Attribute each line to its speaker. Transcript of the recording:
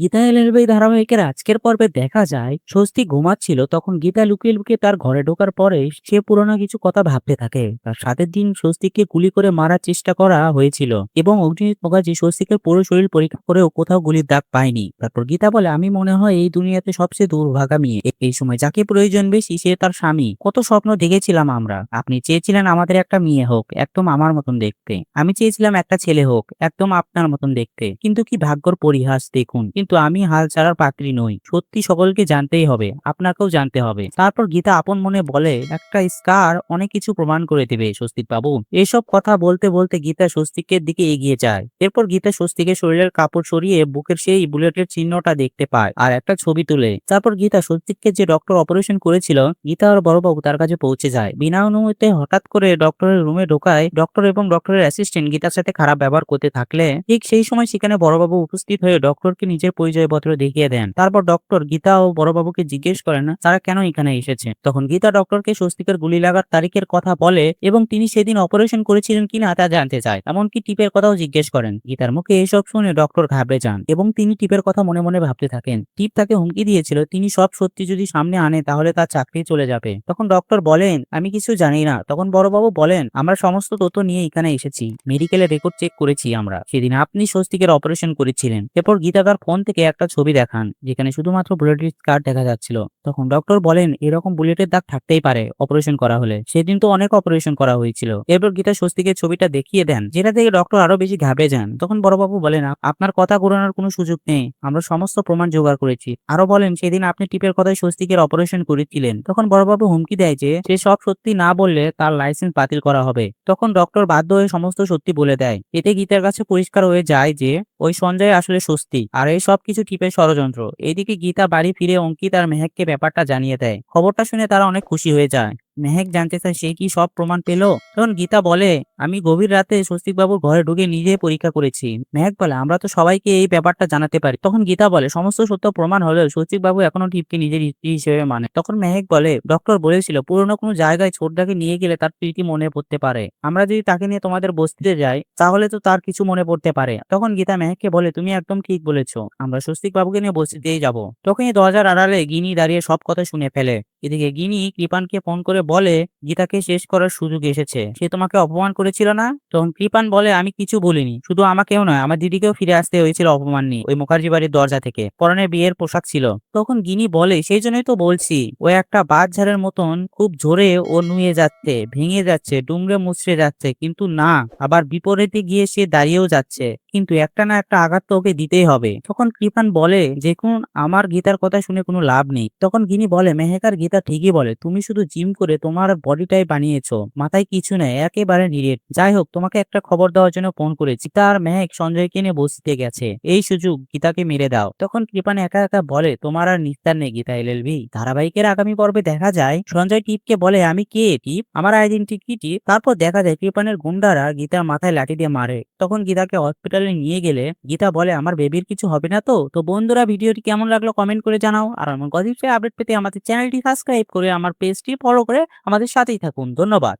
Speaker 1: Gita LLB ধারাবাহিকের আজকের পর্বে দেখা যায়, স্বস্তি ঘুমাচ্ছিল, তখন গীতা লুকিয়ে লুকিয়ে তার ঘরে ঢোকার পরে সে পুরোনো কিছু কথা ভাবতে থাকে। তার সাতের দিন স্বস্তিকে গুলি করে মারার চেষ্টা করা হয়েছিল এবং অগ্নিজিৎ মুখার্জি স্বস্তিকের পুরো শরীর পরীক্ষা করেও কোথাও গুলির দাগ পায়নি। তারপর গীতা বলে, আমি মনে হয় এই দুনিয়াতে সবচেয়ে দুর্ভাগা মেয়ে এই সময় যাকে প্রয়োজন বেশি সে তার স্বামী। কত স্বপ্ন দেখেছিলাম আমরা। আপনি চেয়েছিলেন আমাদের একটা মেয়ে হোক, একদম আমার মতন দেখতে। আমি চেয়েছিলাম একটা ছেলে হোক, একদম আপনার মতন দেখতে। কিন্তু কি ভাগ্যর পরিহাস, দেখুন। কিন্তু আমি হাল ছাড়ার পাত্রী নই। সত্যি সকলকে জানতেই হবে, আপনাকেও জানতে হবে। তারপর গীতা আপন মনে বলে, একটা স্কার অনেক কিছু প্রমাণ করে দেবে স্বস্তিক বাবু এসব কথা বলতে বলতে গীতা স্বস্তিকের দিকে এগিয়ে যায়। এরপর গীতা স্বস্তিকের শরীরের কাপড় সরিয়ে বুকের সেই বুলেটের চিহ্নটা দেখতে পায় আর একটা ছবি তুলে। তারপর গীতা স্বস্তিককে যে ডক্টর অপারেশন করেছিল, গীতা আর বড়বাবু তার কাছে পৌঁছে যায়। বিনা অনুমতিতে হঠাৎ করে ডক্টরের রুমে ঢোকায় ডক্টর এবং ডক্টরের অ্যাসিস্ট্যান্ট গীতার সাথে খারাপ ব্যবহার করতে থাকলে, ঠিক সেই সময় সেখানে বড়বাবু উপস্থিত হয়ে ডক্টরকে নিজের পরিচয়পত্র দেখিয়ে দেন। তারপর ডক্টর গীতা ও বড়বাবুকে জিজ্ঞেস করেন, তারা কেন এখানে এসেছে? তখন গীতা ডক্টরকে স্বস্তিকের গুলি লাগার তারিখের কথা বলে এবং তিনি সেদিন অপারেশন করেছিলেন কিনা তা জানতে চায়। এমনকি টিপের কথাও জিজ্ঞেস করেন। গীতার মুখে এসব শুনে ডক্টর ঘাবড়ে যান এবং তিনি টিপের কথা মনে মনে ভাবতে থাকেন। টিপ তাকে হুমকি দিয়েছিল, তিনি সব সত্যি যদি সামনে আনে তাহলে তার চাকরি চলে যাবে। তখন ডক্টর বলেন, আমি কিছু জানি না। তখন বড়বাবু বলেন, আমরা সমস্ত তথ্য নিয়ে এখানে এসেছি। মেডিকেলের রেকর্ড চেক করেছি আমরা। সেদিন আপনি স্বস্তিকের অপারেশন করেছিলেন। এরপর গীতা তার ফোন থেকে একটা ছবি দেখান, যেখানে শুধুমাত্র বুলেটের কার্ড দেখা যাচ্ছিল। তখন ডক্টর বলেন, এরকম বুলেটের দাগ থাকতেই পারে অপারেশন করা হলে। সেদিন তো অনেক অপারেশন করা হয়েছিল। এরপর গীতা স্বস্তিকে ছবিটা দেখিয়ে দেন, যেটা থেকে ডক্টর আরও বেশি ঘাবড়ে যান। তখন বড়বাবু বলেন "আপ- আপনার কথা ঘোরানোর কোনো সুযোগ নেই। আমরা সমস্ত প্রমাণ জোগাড় করেছি। আরও বলেন, সেদিন আপনি টিপের কথায় স্বস্তিকের অপারেশন করেছিলেন। তখন বড়বাবু হুমকি দেয় যে, সে সব সত্যি না বললে তার লাইসেন্স বাতিল করা হবে। তখন ডক্টর বাধ্য হয়ে সমস্ত সত্যি বলে দেয়। এতে গীতার কাছে পরিষ্কার হয়ে যায় যে, ওই সঞ্জয় আসলে স্বস্তি, আর এই সব কিছু টিপের ষড়যন্ত্র। এদিকে গীতা বাড়ি ফিরে অঙ্কিত আর মেহেককে ব্যাপারটা জানিয়ে দেয়। খবরটা শুনে তারা অনেক খুশি হয়ে যায়। মেহেক জানতে চায় সে কি সব প্রমাণ পেল? তখন গীতা বলে আমি গভীর রাতে স্বস্তিক বাবুর ঘরে ঢুকে নিজে পরীক্ষা করেছি। মেহেক বলে, আমরা তো সবাইকে এই ব্যাপারটা জানাতে পারি। তখন গীতা বলে, সমস্ত সত্য প্রমাণ হলেও স্বস্তিক বাবু এখনও টিপকে নিজের স্ত্রী হিসেবে মানে। তখন মেহেক বলে, ডক্টর বলেছিল, পুরোনো কোনো জায়গায় ছোটটাকে নিয়ে গেলে তার প্রীতি মনে পড়তে পারে। আমরা যদি তাকে নিয়ে তোমাদের বস্তিতে যাই, তাহলে তো তার কিছু মনে পড়তে পারে। তখন গীতা মেহেককে বলে, তুমি একদম ঠিক বলেছ। আমরা স্বস্তিক বাবুকে নিয়ে বস্তিতেই যাব। তখন এই দরজার আড়ালে গিনি দাঁড়িয়ে সব কথা শুনে ফেলে। এদিকে গিনি কৃপানকে ফোন করে বলে, গীতাকে শেষ করার সুযোগ এসেছে। সে তোমাকে অপমান করেছিল না? তখন কৃপান বলে, আমি কিছু বলিনি। শুধু আমাকেও নয়, আমার দিদিকেও ফিরে আসতে হয়েছিল অপমান নিয়ে, ওই মুখার্জি বাড়ির দরজা থেকে। পরনে বিয়ের পোশাক ছিল। তখন গিনি বলে, সেই জন্যই তো বলছি, ও একটা বাদঝাড়ের মতন খুব জোরে ও নুয়ে যাচ্ছে, ভেঙে যাচ্ছে ডুমরে মুচড়ে যাচ্ছে, কিন্তু না, আবার বিপরীতে গিয়ে সে দাঁড়িয়েও যাচ্ছে। কিন্তু একটা না একটা আঘাত তো ওকে দিতেই হবে। তখন কৃপান বলে যে কোন আমার গীতার কথা শুনে কোনো লাভ নেই। তখন গিনি বলে, মেহেকার গীতা ঠিকই বলে, তুমি শুধু জিম করে তোমার বডিটাই বানিয়েছো, মাথায় কিছু নেই, একেবারে নিরেট। যাই হোক, তোমাকে একটা খবর দেওয়ার জন্য ফোন করেছি। তার মেহেক সঞ্জয়কে নিয়ে বসতে গেছে। এই সুযোগ গীতাকে মেরে দাও। তখন কৃপান একা একা বলে, তোমার আর নিস্তার নেই গীতা এলএলবি ধারাবাহিকের আগামী পর্বে দেখা যায়। সঞ্জয় টিপকে বলে, আমি কে টিপ? আমার আইডেন্টি কি টিপ? তারপর দেখা যায় কৃপানের গুন্ডারা গীতার মাথায় লাঠি দিয়ে মারে। তখন গীতাকে হসপিটালে নিয়ে গেলে গীতা বলে, আমার বেবির কিছু হবে না তো? তো বন্ধুরা, ভিডিওটি কেমন লাগল কমেন্ট করে জানাও। আর আমার গজিফে আপডেট পেতে আমাদের চ্যানেলটি সাবস্ক্রাইব করে, আমার পেজটি ফলো করে আমাদের সাথেই থাকুন। ধন্যবাদ।